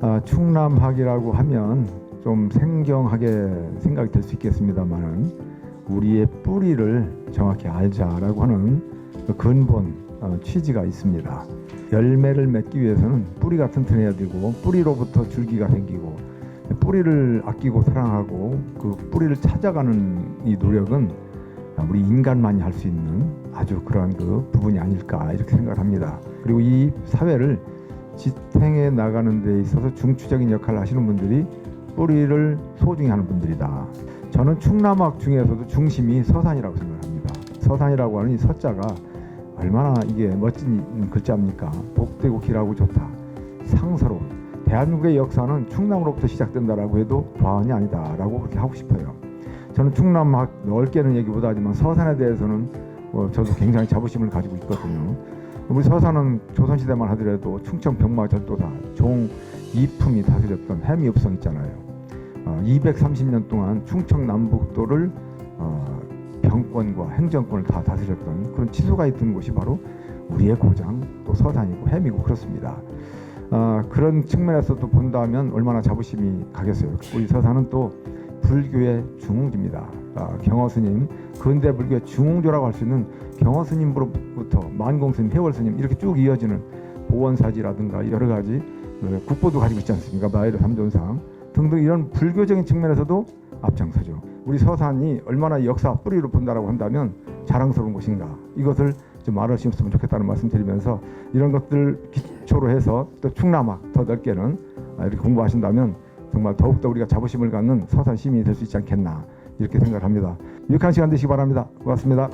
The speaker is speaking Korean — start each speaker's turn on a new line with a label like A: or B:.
A: 아, 충남학이라고 하면 좀 생경하게 생각이 될 수 있겠습니다만은 우리의 뿌리를 정확히 알자라고 하는 그 근본 어, 취지가 있습니다. 열매를 맺기 위해서는 뿌리가 튼튼해야 되고 뿌리로부터 줄기가 생기고 뿌리를 아끼고 사랑하고 그 뿌리를 찾아가는 이 노력은 우리 인간만이 할 수 있는 아주 그러한 그 부분이 아닐까 이렇게 생각을 합니다. 그리고 이 사회를 지탱해 나가는 데 있어서 중추적인 역할을 하시는 분들이 뿌리를 소중히 하는 분들이다. 저는 충남학 중에서도 중심이 서산이라고 생각합니다. 서산이라고 하는 이 서자가 얼마나 이게 멋진 글자입니까? 복되고 길하고 좋다. 상서로운. 대한민국의 역사는 충남으로부터 시작된다라고 해도 과언이 아니다라고 그렇게 하고 싶어요. 저는 충남학 넓게는 얘기보다 하지만 서산에 대해서는 뭐 저도 굉장히 자부심을 가지고 있거든요. 우리 서산은 조선시대만 하더라도 충청 병마 절도사 종 이품이 다스렸던 해미읍성 있잖아요. 어, 230년 동안 충청 남북도를 어, 병권과 행정권을 다 다스렸던 그런 치수가 있던 곳이 바로 우리의 고장 또 서산이고 해미고 그렇습니다. 어, 그런 측면에서도 본다면 얼마나 자부심이 가겠어요. 우리 서산은 또 불교의 중흥지입니다. 아, 경허 스님 근대 불교의 중흥조라고 할 수 있는 경허 스님으로부터 만공 스님, 해월 스님 이렇게 쭉 이어지는 보원사지라든가 여러 가지 그 국보도 가지고 있지 않습니까? 마이르 삼존상 등등 이런 불교적인 측면에서도 앞장서죠. 우리 서산이 얼마나 역사 뿌리로 본다라고 한다면 자랑스러운 곳인가 이것을 좀 알아주셨으면 좋겠다는 말씀드리면서 이런 것들 기초로 해서 또 충남학 더 넓게는 아, 이렇게 공부하신다면 정말 더욱더 우리가 자부심을 갖는 서산 시민이 될 수 있지 않겠나 이렇게 생각을 합니다. 유익한 시간 되시기 바랍니다. 고맙습니다.